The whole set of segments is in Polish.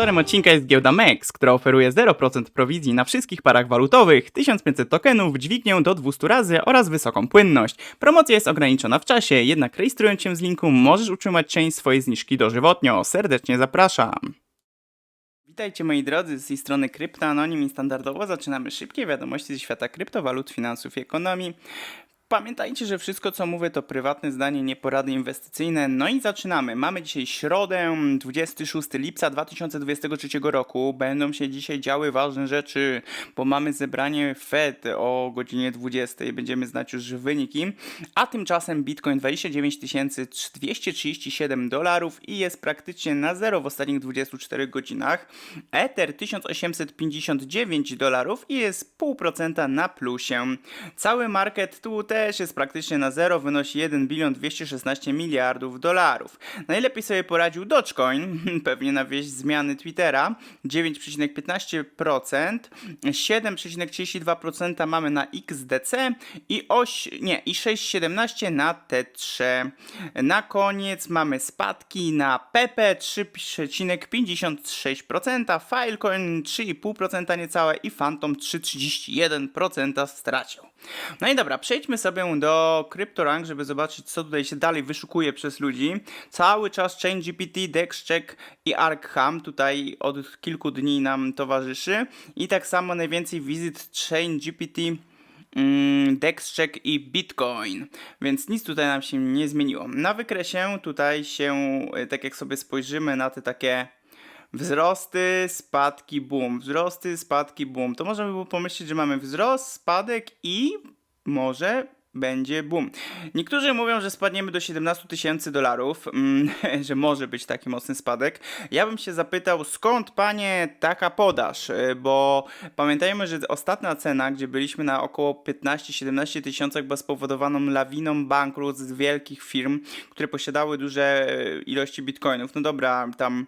Sponsorem odcinka jest giełda MEX, która oferuje 0% prowizji na wszystkich parach walutowych, 1500 tokenów, dźwignię do 200 razy oraz wysoką płynność. Promocja jest ograniczona w czasie, jednak rejestrując się z linku możesz utrzymać część swojej zniżki dożywotnio. Serdecznie zapraszam. Witajcie moi drodzy, z tej strony Kryptoanonim i standardowo zaczynamy szybkie wiadomości ze świata kryptowalut, finansów i ekonomii. Pamiętajcie, że wszystko co mówię to prywatne zdanie, nie porady inwestycyjne. No i zaczynamy. Mamy dzisiaj środę, 26 lipca 2023 roku. Będą się dzisiaj działy ważne rzeczy, bo mamy zebranie Fed o godzinie 20. Będziemy znać już wyniki. A tymczasem Bitcoin 29 237 dolarów i jest praktycznie na zero w ostatnich 24 godzinach. Ether 1859 dolarów i jest 0,5% na plusie. Cały market tu też jest praktycznie na zero, wynosi 1 bilion 216 miliardów dolarów. Najlepiej sobie poradził Dogecoin, pewnie na wieść zmiany Twittera, 9,15%, 7,32% mamy na XDC i 8, nie, i 6,17 na T3. Na koniec mamy spadki na PP 3,56%, Filecoin 3,5% niecałe i Phantom 3,31% stracił. No i dobra, przejdźmy sobie do CryptoRank, żeby zobaczyć, co tutaj się dalej wyszukuje przez ludzi. Cały czas ChainGPT, DexCheck i ArcHam tutaj od kilku dni nam towarzyszy. I tak samo najwięcej wizyt ChainGPT, mm, DexCheck i Bitcoin. Więc nic tutaj nam się nie zmieniło. Na wykresie tutaj się, y, tak jak sobie spojrzymy na te takie Wzrosty, spadki, boom. Wzrosty, spadki, boom. To można by było pomyśleć, że mamy wzrost, spadek i może będzie boom. Niektórzy mówią, że spadniemy do 17 tysięcy dolarów, mm, że może być taki mocny spadek. Ja bym się zapytał, skąd panie taka podaż? Y, Bo pamiętajmy, że ostatnia cena, gdzie byliśmy na około 15-17 tysiącach, była spowodowaną lawiną bankructw wielkich firm, które posiadały duże y, ilości bitcoinów. No dobra, tam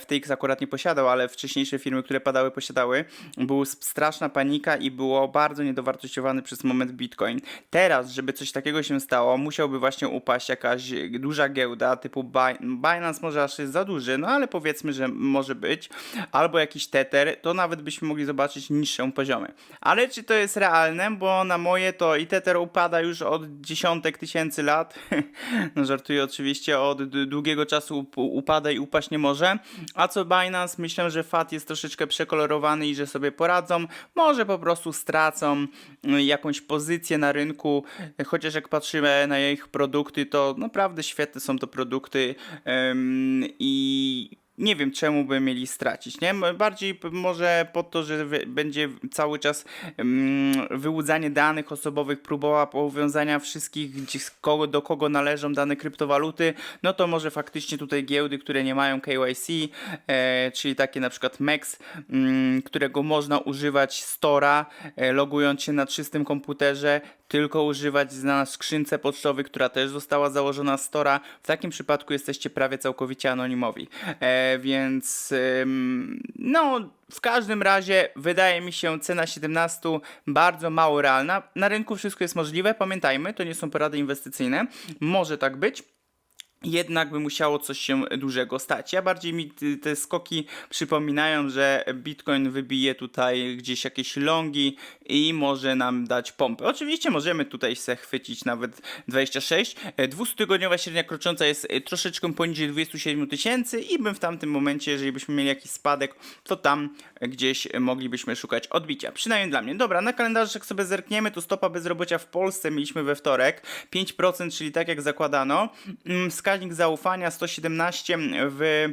FTX akurat nie posiadał, ale wcześniejsze firmy, które padały, posiadały. Była straszna panika i było bardzo niedowartościowany przez moment Bitcoin. Teraz, żeby coś takiego się stało, musiałby właśnie upaść jakaś duża giełda typu Bi- Binance, może aż jest za duży, no ale powiedzmy, że może być, albo jakiś Tether, to nawet byśmy mogli zobaczyć niższe poziomy. Ale czy to jest realne? Bo na moje to i Tether upada już od dziesiątek tysięcy lat. no żartuję oczywiście, od długiego czasu up- upada i upaść nie może. A co Binance, myślę, że FAT jest troszeczkę przekolorowany i że sobie poradzą. Może po prostu stracą y, jakąś pozycję na rynku, chociaż jak patrzymy na ich produkty, to naprawdę świetne są to produkty. Ym, i nie wiem czemu by mieli stracić, nie? Bardziej może po to, że będzie cały czas ym, wyłudzanie danych osobowych, próba powiązania wszystkich, gdzie, kogo, do kogo należą dane kryptowaluty, no to może faktycznie tutaj giełdy, które nie mają KYC, e, czyli takie na przykład MEX, mm, którego można używać Stora, e, logując się na czystym komputerze, tylko używać na skrzynce pocztowej, która też została założona Stora. W takim przypadku jesteście prawie całkowicie anonimowi. E, więc no, w każdym razie wydaje mi się cena 17 bardzo mało realna. Na rynku wszystko jest możliwe, pamiętajmy, to nie są porady inwestycyjne. Może tak być. Jednak by musiało coś się dużego stać. Ja bardziej mi te skoki przypominają, że Bitcoin wybije tutaj gdzieś jakieś longi i może nam dać pompę. Oczywiście możemy tutaj se chwycić nawet 26. E, 200-tygodniowa średnia krocząca jest e, troszeczkę poniżej 27 tysięcy i bym w tamtym momencie, jeżeli byśmy mieli jakiś spadek, to tam gdzieś moglibyśmy szukać odbicia. Przynajmniej dla mnie. Dobra, na kalendarzu jak sobie zerkniemy, to stopa bezrobocia w Polsce mieliśmy we wtorek 5%, czyli tak jak zakładano. Mm, Wskaźnik zaufania 117 w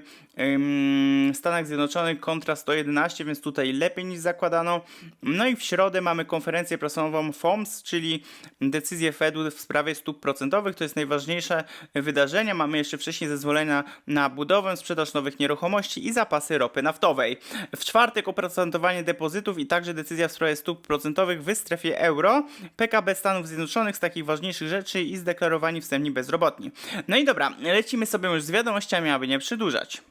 Stanach Zjednoczonych kontra 111, więc tutaj lepiej niż zakładano. No i w środę mamy konferencję prasową FOMS, czyli decyzję Fedu w sprawie stóp procentowych. To jest najważniejsze wydarzenie. Mamy jeszcze wcześniej zezwolenia na budowę, sprzedaż nowych nieruchomości i zapasy ropy naftowej. W czwartek oprocentowanie depozytów i także decyzja w sprawie stóp procentowych w strefie euro, PKB Stanów Zjednoczonych z takich ważniejszych rzeczy i zdeklarowani wstępni bezrobotni. No i dobra, lecimy sobie już z wiadomościami, aby nie przedłużać.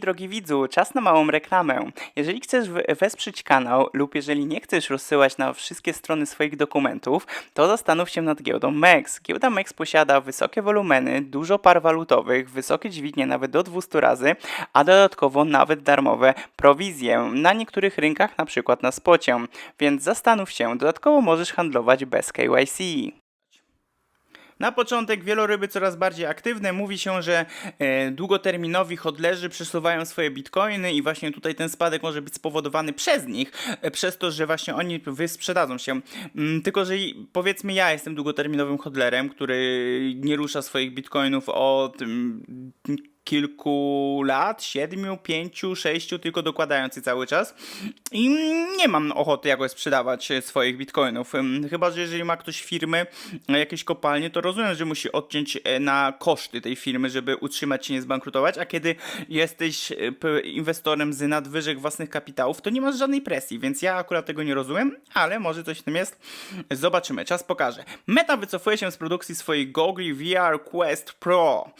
Drogi widzu, czas na małą reklamę. Jeżeli chcesz we- wesprzeć kanał lub jeżeli nie chcesz rozsyłać na wszystkie strony swoich dokumentów, to zastanów się nad giełdą MEX. Giełda MEX posiada wysokie wolumeny, dużo par walutowych, wysokie dźwignie nawet do 200 razy, a dodatkowo nawet darmowe prowizje na niektórych rynkach, na przykład na spocie. Więc zastanów się, dodatkowo możesz handlować bez KYC. Na początek wieloryby coraz bardziej aktywne. Mówi się, że e, długoterminowi hodlerzy przesuwają swoje bitcoiny i właśnie tutaj ten spadek może być spowodowany przez nich, e, przez to, że właśnie oni wysprzedadzą się. Mm, tylko, że powiedzmy ja jestem długoterminowym hodlerem, który nie rusza swoich bitcoinów od mm, kilku lat, siedmiu, pięciu, sześciu, tylko dokładając je cały czas. I nie mam ochoty jakoś sprzedawać swoich bitcoinów. Chyba, że jeżeli ma ktoś firmy, e, jakieś kopalnie, to rozumiem, że musi odciąć e, na koszty tej firmy, żeby utrzymać się, nie zbankrutować, a kiedy jesteś e, inwestorem z nadwyżek własnych kapitałów, to nie masz żadnej presji, więc ja akurat tego nie rozumiem, ale może coś w tym jest. Zobaczymy, czas pokaże. Meta wycofuje się z produkcji swoich gogli VR Quest Pro,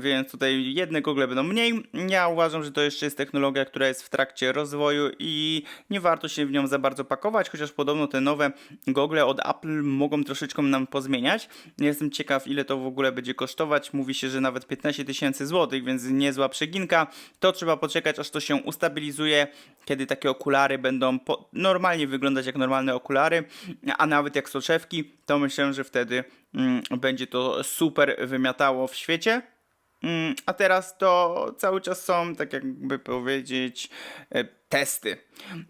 więc tutaj jedne gogle będą mniej. Ja uważam, że to jeszcze jest technologia, która jest w trakcie rozwoju i nie warto się w nią za bardzo pakować, chociaż podobno te nowe gogle od Apple mogą troszeczkę nam pozmieniać. Jestem ciekaw, ile to w ogóle będzie kosztować. Mówi się, że nawet 15 tysięcy złotych, więc niezła przeginka. To trzeba poczekać, aż to się ustabilizuje, kiedy takie okulary będą normalnie wyglądać jak normalne okulary, a nawet jak soczewki, to myślę, że wtedy mm, będzie to super wymiatało w świecie. Mm, A teraz to cały czas są, tak jakby powiedzieć, e, testy.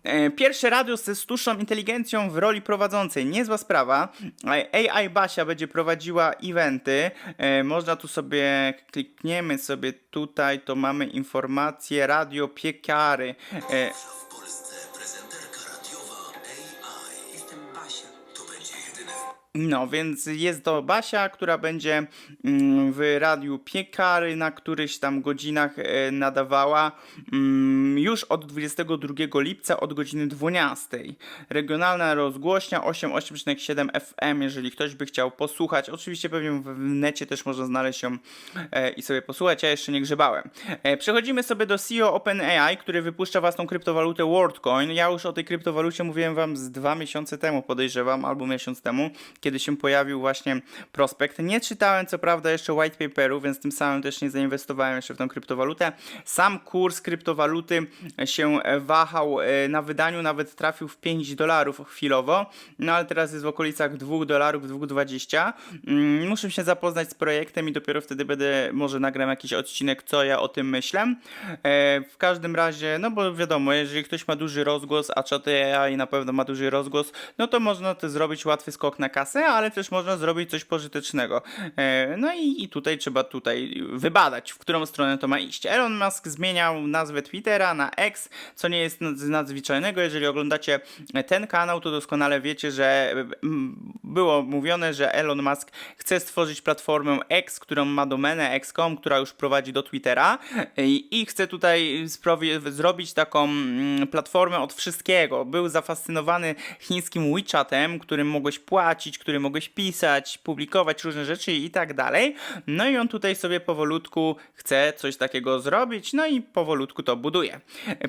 E, Pierwsze radio ze sztuczną inteligencją w roli prowadzącej. Niezła sprawa. E, AI Basia będzie prowadziła eventy. Można tu sobie, klikniemy sobie tutaj, to mamy informacje, radio piekary. No, więc jest to Basia, która będzie mm, w radiu Piekary na którychś tam godzinach e, nadawała mm, już od 22 lipca od godziny 12. Regionalna rozgłośnia 88,7 FM, jeżeli ktoś by chciał posłuchać. Oczywiście pewnie w w necie też można znaleźć ją e, i sobie posłuchać, ja jeszcze nie grzebałem. E, Przechodzimy sobie do CEO OpenAI, który wypuszcza własną kryptowalutę WorldCoin. Ja już o tej kryptowalucie mówiłem wam z dwa miesiące temu, podejrzewam, albo miesiąc temu, kiedy się pojawił właśnie prospekt. Nie czytałem co prawda jeszcze white paperu, więc tym samym też nie zainwestowałem jeszcze w tą kryptowalutę. Sam kurs kryptowaluty się wahał e, na wydaniu, nawet trafił w 5 dolarów chwilowo, no ale teraz jest w okolicach 2 dolarów, 2,20. Mm, Muszę się zapoznać z projektem i dopiero wtedy będę, może nagram jakiś odcinek, co ja o tym myślę. E, w każdym razie, no bo wiadomo, jeżeli ktoś ma duży rozgłos, a chat AI na pewno ma duży rozgłos, no to można to zrobić łatwy skok na kasę, ale też można zrobić coś pożytecznego. E, no i, tutaj trzeba tutaj wybadać, w którą stronę to ma iść. Elon Musk zmieniał nazwę Twittera na X, co nie jest nadzwyczajnego. Jeżeli oglądacie ten kanał, to doskonale wiecie, że było mówione, że Elon Musk chce stworzyć platformę X, którą ma domenę X.com, która już prowadzi do Twittera i, i chce tutaj zrobić taką platformę od wszystkiego. Był zafascynowany chińskim WeChatem, którym mogłeś płacić, którym mogłeś pisać, publikować różne rzeczy i tak dalej. No i on tutaj sobie powolutku chce coś takiego zrobić, no i powolutku to buduje.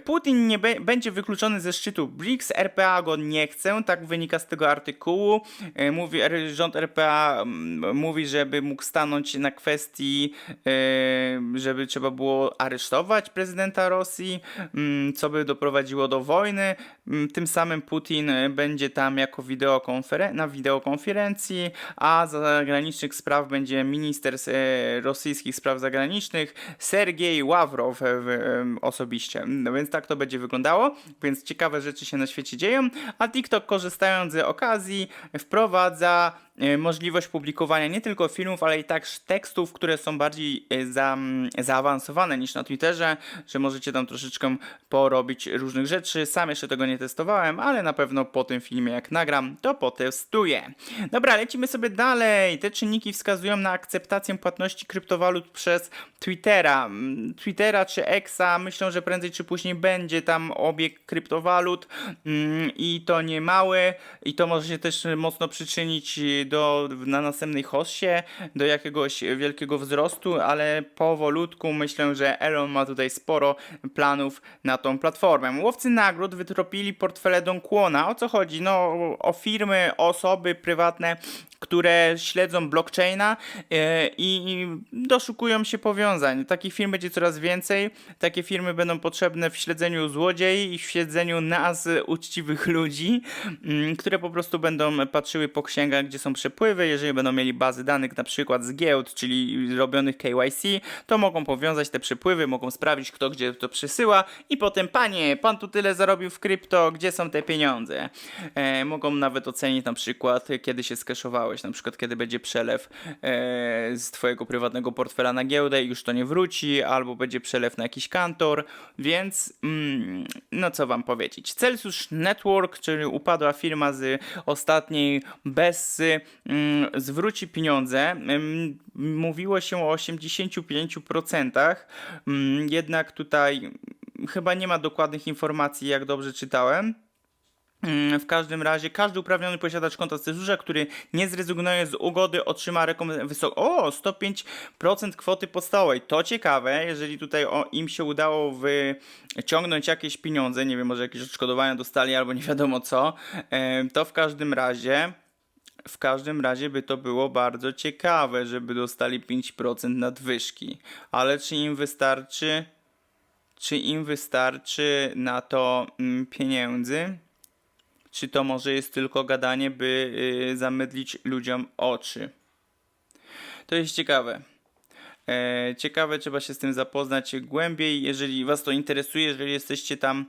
Putin nie be- będzie wykluczony ze szczytu BRICS, RPA go nie chce, tak wynika z tego artykułu. E, Mówi, rząd RPA mm, mówi, żeby mógł stanąć na kwestii, e, żeby trzeba było aresztować prezydenta Rosji, mm, co by doprowadziło do wojny. Mm, Tym samym Putin będzie tam jako wideokonferen- na wideokonferencji, a zagranicznych spraw będzie minister e, rosyjskich spraw zagranicznych Sergiej Ławrow e, osobiście. No więc tak to będzie wyglądało, więc ciekawe rzeczy się na świecie dzieją, a TikTok korzystając z okazji wprowadza e, możliwość publikowania nie tylko filmów, ale i także tekstów, które są bardziej za, zaawansowane niż na Twitterze, że możecie tam troszeczkę porobić różnych rzeczy. Sam jeszcze tego nie testowałem, ale na pewno po tym filmie jak nagram, to potestuję. Dobra, lecimy sobie dalej. Te czynniki wskazują na akceptację płatności kryptowalut przez Twittera. Mm, Twittera czy Exa myślą, że prędzej czy później będzie tam obieg kryptowalut mm, i to nie mały i to może się też mocno przyczynić do, na następnej hossie do jakiegoś wielkiego wzrostu, ale powolutku myślę, że Elon ma tutaj sporo planów na tą platformę. Łowcy nagród wytropili portfele Don Kwona. O co chodzi? No o firmy, osoby prywatne, które śledzą blockchaina e, i doszukują się powiązań. Takich firm będzie coraz więcej. Takie firmy będą potrzebne w śledzeniu złodziei i w śledzeniu nas, uczciwych ludzi, mm, które po prostu będą patrzyły po księgach, gdzie są przepływy. Jeżeli będą mieli bazy danych na przykład z giełd, czyli robionych KYC, to mogą powiązać te przepływy, mogą sprawdzić kto gdzie to przesyła i potem panie, pan tu tyle zarobił w krypto, gdzie są te pieniądze? E, mogą nawet ocenić na przykład kiedy się skeszowałeś, na przykład kiedy będzie przelew e, z twojego prywatnego portfela na giełdę i już to nie wróci, albo będzie przelew na jakiś kantor, więc mm, no co wam powiedzieć. Celsius Network, czyli upadła firma z ostatniej Bessy, mm, zwróci pieniądze. Mm, Mówiło się o 85%, mm, jednak tutaj chyba nie ma dokładnych informacji, jak dobrze czytałem. Mm, W każdym razie każdy uprawniony posiadacz konta Cezurza, który nie zrezygnuje z ugody, otrzyma rekompensatę. O, 105% kwoty podstawowej. To ciekawe, jeżeli tutaj o, im się udało wyciągnąć jakieś pieniądze, nie wiem, może jakieś odszkodowania dostali albo nie wiadomo co, to w każdym razie. W każdym razie by to było bardzo ciekawe, żeby dostali 5% nadwyżki. Ale czy im wystarczy? Czy im wystarczy na to mm, pieniędzy? Czy to może jest tylko gadanie, by y, zamydlić ludziom oczy? To jest ciekawe. E, ciekawe, trzeba się z tym zapoznać głębiej. Jeżeli Was to interesuje, jeżeli jesteście tam,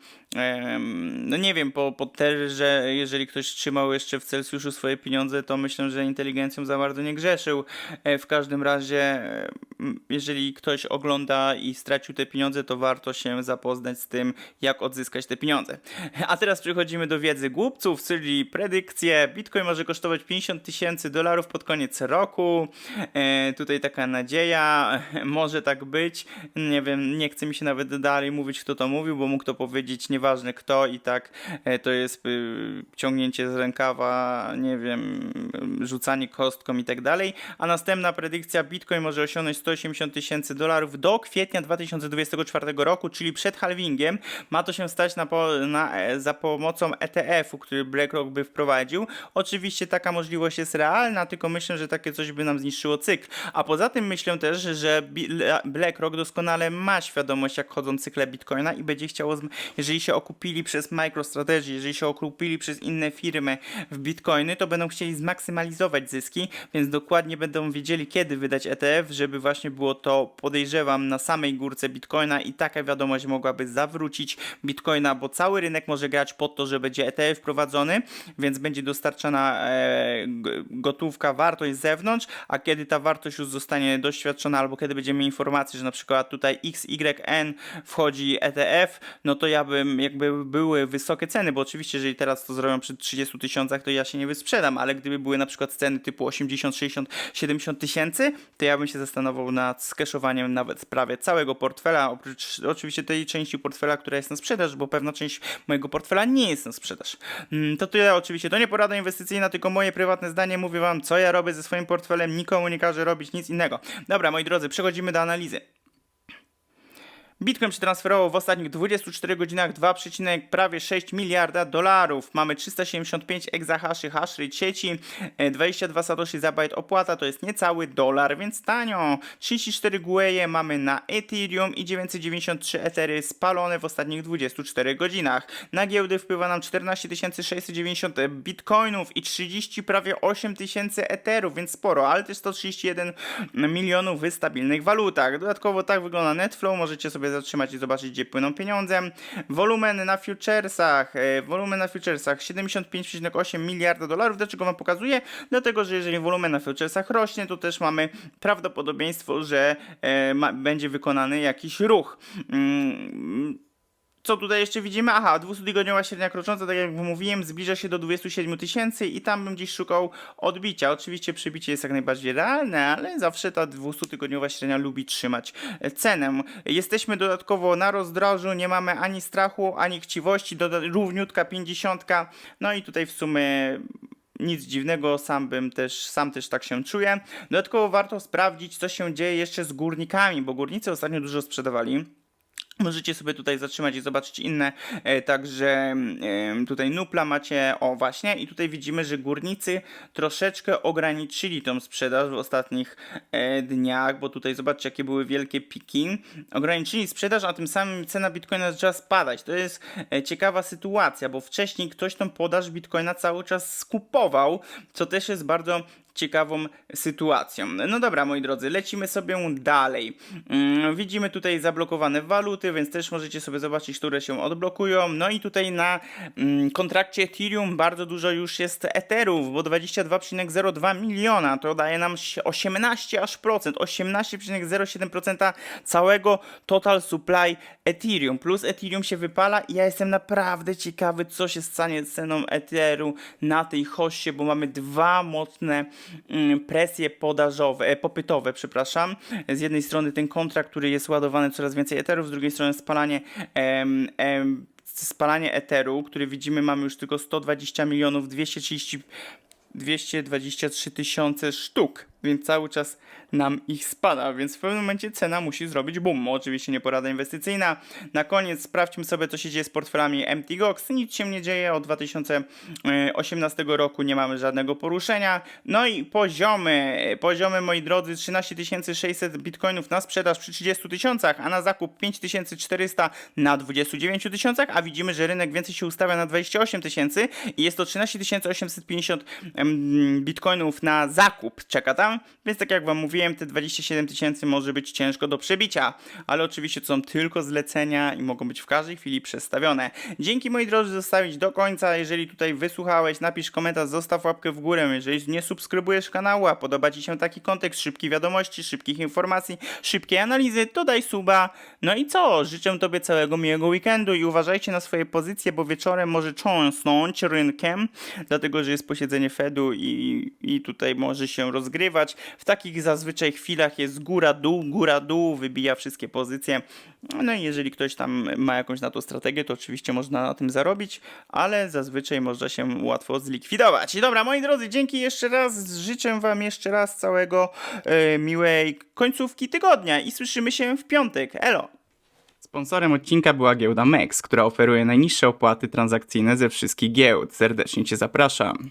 no nie wiem, po, po terrze, jeżeli ktoś trzymał jeszcze w Celsjuszu swoje pieniądze, to myślę, że inteligencją za bardzo nie grzeszył. E, w każdym razie, jeżeli ktoś ogląda i stracił te pieniądze, to warto się zapoznać z tym, jak odzyskać te pieniądze. A teraz przechodzimy do wiedzy głupców, czyli predykcje. Bitcoin może kosztować 50 tysięcy dolarów pod koniec roku. E, tutaj taka nadzieja, może tak być. Nie wiem, nie chce mi się nawet dalej mówić, kto to mówił, bo mógł to powiedzieć nieważne kto i tak e, to jest y, ciągnięcie z rękawa, nie wiem, rzucanie kostką i tak dalej. A następna predykcja, Bitcoin może osiągnąć 180 tysięcy dolarów do kwietnia 2024 roku, czyli przed halvingiem. Ma to się stać na, na, e, za pomocą ETF-u, który BlackRock by wprowadził. Oczywiście taka możliwość jest realna, tylko myślę, że takie coś by nam zniszczyło cykl. A poza tym myślę też, że BlackRock doskonale ma świadomość, jak chodzą cykle Bitcoina i będzie chciało, jeżeli się okupili przez MicroStrategy, jeżeli się okupili przez inne firmy w Bitcoiny, to będą chcieli zmaksymalizować zyski, więc dokładnie będą wiedzieli, kiedy wydać ETF, żeby właśnie było to, podejrzewam, na samej górce Bitcoina i taka wiadomość mogłaby zawrócić Bitcoina, bo cały rynek może grać pod to, że będzie ETF wprowadzony, więc będzie dostarczana e, gotówka, wartość z zewnątrz, a kiedy ta wartość już zostanie doświadczona, albo kiedy będziemy mieli informację, że na przykład tutaj XYN wchodzi ETF, no to ja bym, jakby były wysokie ceny, bo oczywiście, jeżeli teraz to zrobią przy 30 tysiącach, to ja się nie wysprzedam, ale gdyby były na przykład ceny typu 80, 60, 70 tysięcy, to ja bym się zastanowił nad skeszowaniem nawet prawie całego portfela, oprócz oczywiście tej części portfela, która jest na sprzedaż, bo pewna część mojego portfela nie jest na sprzedaż. Mm, To tyle oczywiście, to nie porada inwestycyjna, tylko moje prywatne zdanie, mówię wam, co ja robię ze swoim portfelem, nikomu nie każę robić nic innego. Dobra, moi drodzy, przechodzimy do analizy. Bitcoin przetransferował w ostatnich 24 godzinach 2, prawie 6 miliarda dolarów. Mamy 375 exahaszy hash rate sieci, e, 22 satoshi za byte opłata, to jest niecały dolar, więc tanio. 34 gueje mamy na Ethereum i 993 etery spalone w ostatnich 24 godzinach. Na giełdy wpływa nam 14 690 bitcoinów i 30 prawie 8 tysięcy eterów, więc sporo, ale też 131 milionów w stabilnych walutach. Dodatkowo tak wygląda Netflow, możecie sobie zatrzymać i zobaczyć, gdzie płyną pieniądze. Wolumen na futuresach, e, wolumen na futuresach 75,8 miliarda dolarów. Dlaczego wam pokazuję? Dlatego, że jeżeli wolumen na futuresach rośnie, to też mamy prawdopodobieństwo, że e, ma, będzie wykonany jakiś ruch. Mm, co tutaj jeszcze widzimy? Aha, 200-tygodniowa średnia krocząca, tak jak mówiłem, zbliża się do 27 tysięcy i tam bym gdzieś szukał odbicia. Oczywiście przybicie jest jak najbardziej realne, ale zawsze ta 200-tygodniowa średnia lubi trzymać e, cenę. Jesteśmy dodatkowo na rozdrożu, nie mamy ani strachu, ani chciwości, równiutka 50. No i tutaj w sumie nic dziwnego, sam bym też, sam też tak się czuję. Dodatkowo warto sprawdzić, co się dzieje jeszcze z górnikami, bo górnicy ostatnio dużo sprzedawali. Możecie sobie tutaj zatrzymać i zobaczyć inne, e, także em, tutaj Nupla macie, o właśnie, i tutaj widzimy, że górnicy troszeczkę ograniczyli tą sprzedaż w ostatnich e, dniach, bo tutaj zobaczcie, jakie były wielkie piki. Ograniczyli sprzedaż, a tym samym cena Bitcoina zaczęła spadać. To jest e, ciekawa sytuacja, bo wcześniej ktoś tą podaż Bitcoina cały czas skupował, co też jest bardzo ciekawą sytuacją. No dobra, moi drodzy, lecimy sobie dalej. Mm, widzimy tutaj zablokowane waluty, więc też możecie sobie zobaczyć, które się odblokują. No i tutaj na mm, kontrakcie Ethereum bardzo dużo już jest Etherów, bo 22,02 miliona to daje nam się 18 aż procent, 18,07% całego total supply Ethereum. Plus Ethereum się wypala i ja jestem naprawdę ciekawy, co się stanie z ceną Etheru na tej hoście, bo mamy dwa mocne presje podażowe, e, popytowe, przepraszam. Z jednej strony ten kontrakt, który jest ładowany coraz więcej Etherów, z drugiej strony spalanie em, em, spalanie Etheru, który widzimy mamy już tylko 120 milionów 230 223 tysiące sztuk, więc cały czas nam ich spada, więc w pewnym momencie cena musi zrobić boom. Oczywiście nie porada inwestycyjna. Na koniec sprawdźmy sobie, co się dzieje z portfelami MTGOX. Nic się nie dzieje, od 2018 roku nie mamy żadnego poruszenia. No i poziomy, poziomy moi drodzy, 13 600 bitcoinów na sprzedaż przy 30 tysiącach, a na zakup 5400 na 29 tysiącach, a widzimy, że rynek więcej się ustawia na 28 tysięcy i jest to 13 850 em, bitcoinów na zakup czeka tam, więc tak jak wam mówiłem, te 27 tysięcy może być ciężko do przebicia, ale oczywiście to są tylko zlecenia i mogą być w każdej chwili przestawione. Dzięki moi drodzy zostawić do końca, jeżeli tutaj wysłuchałeś, napisz komentarz, zostaw łapkę w górę, jeżeli nie subskrybujesz kanału, a podoba ci się taki kontekst, szybkie wiadomości, szybkich informacji, szybkiej analizy, to daj suba. No i co? Życzę tobie całego miłego weekendu i uważajcie na swoje pozycje, bo wieczorem może cząsnąć rynkiem, dlatego że jest posiedzenie Fedu i, i tutaj może się rozgrywać. W takich zazwyczaj chwilach jest góra-dół, góra-dół, wybija wszystkie pozycje. No i jeżeli ktoś tam ma jakąś na to strategię, to oczywiście można na tym zarobić, ale zazwyczaj można się łatwo zlikwidować. I dobra, moi drodzy, dzięki jeszcze raz. Życzę wam jeszcze raz całego e, miłej końcówki tygodnia i słyszymy się w piątek. Elo! Sponsorem odcinka była giełda MEX, która oferuje najniższe opłaty transakcyjne ze wszystkich giełd. Serdecznie Cię zapraszam.